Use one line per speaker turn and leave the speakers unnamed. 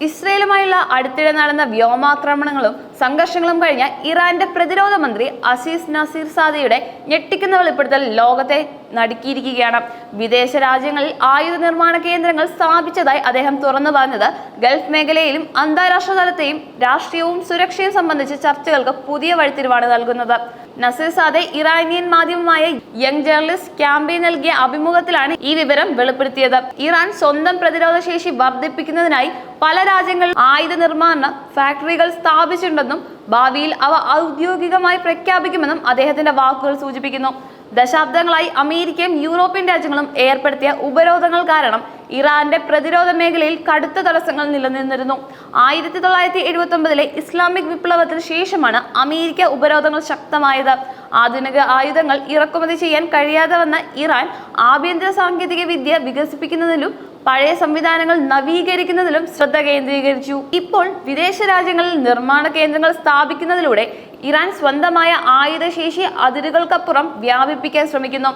ഇസ്രയേലുമായുള്ള അടുത്തിടെ നടന്ന വ്യോമാക്രമണങ്ങളും സംഘർഷങ്ങളും കഴിഞ്ഞ ഇറാന്റെ പ്രതിരോധ മന്ത്രി അസീസ് നസീർ സാദിയുടെ ഞെട്ടിക്കുന്ന വെളിപ്പെടുത്തൽ ലോകത്തെ നടുക്കിയിരിക്കുകയാണ്. വിദേശ രാജ്യങ്ങളിൽ ആയുധ നിർമ്മാണ കേന്ദ്രങ്ങൾ സ്ഥാപിച്ചതായി അദ്ദേഹം തുറന്നു പറഞ്ഞത് ഗൾഫ് മേഖലയിലും അന്താരാഷ്ട്ര തലത്തെയും രാഷ്ട്രീയവും സുരക്ഷയും സംബന്ധിച്ച ചർച്ചകൾക്ക് പുതിയ വഴിത്തിരിവാണ് നൽകുന്നത്. നസീർ സാദെ ഇറാനിയൻ മാധ്യമമായ യങ് ജേർണലിസ്റ്റ് ക്യാമ്പയിൻ നൽകിയ അഭിമുഖത്തിലാണ് ഈ വിവരം വെളിപ്പെടുത്തിയത്. ഇറാൻ സ്വന്തം പ്രതിരോധ ശേഷി വർദ്ധിപ്പിക്കുന്നതിനായി പല രാജ്യങ്ങളിൽ ആയുധ നിർമ്മാണ ഫാക്ടറികൾ സ്ഥാപിച്ചിട്ടുണ്ടെന്നും ഭാവിയിൽ അവ ഔദ്യോഗികമായി പ്രഖ്യാപിക്കുമെന്നും അദ്ദേഹത്തിന്റെ വാക്കുകൾ സൂചിപ്പിക്കുന്നു. ദശാബ്ദങ്ങളായി അമേരിക്കയും യൂറോപ്യൻ രാജ്യങ്ങളും ഏർപ്പെടുത്തിയ ഉപരോധങ്ങൾ കാരണം ഇറാന്റെ പ്രതിരോധ മേഖലയിൽ കടുത്ത തടസ്സങ്ങൾ നിലനിന്നിരുന്നു. ആയിരത്തി തൊള്ളായിരത്തി എഴുപത്തി ഒമ്പതിലെ ഇസ്ലാമിക് വിപ്ലവത്തിന് ശേഷമാണ് അമേരിക്ക ഉപരോധങ്ങൾ ശക്തമായത്. ആധുനിക ആയുധങ്ങൾ ഇറക്കുമതി ചെയ്യാൻ കഴിയാതെ വന്ന ഇറാൻ ആഭ്യന്തര സാങ്കേതിക വിദ്യ വികസിപ്പിക്കുന്നതിലും പഴയ സംവിധാനങ്ങൾ നവീകരിക്കുന്നതിലും ശ്രദ്ധ കേന്ദ്രീകരിച്ചു. ഇപ്പോൾ വിദേശ രാജ്യങ്ങളിൽ നിർമ്മാണ കേന്ദ്രങ്ങൾ സ്ഥാപിക്കുന്നതിലൂടെ ഇറാൻ സ്വന്തമായ ആയുധശേഷി അതിരുകൾക്കപ്പുറം വ്യാപിപ്പിക്കാൻ ശ്രമിക്കുന്നു.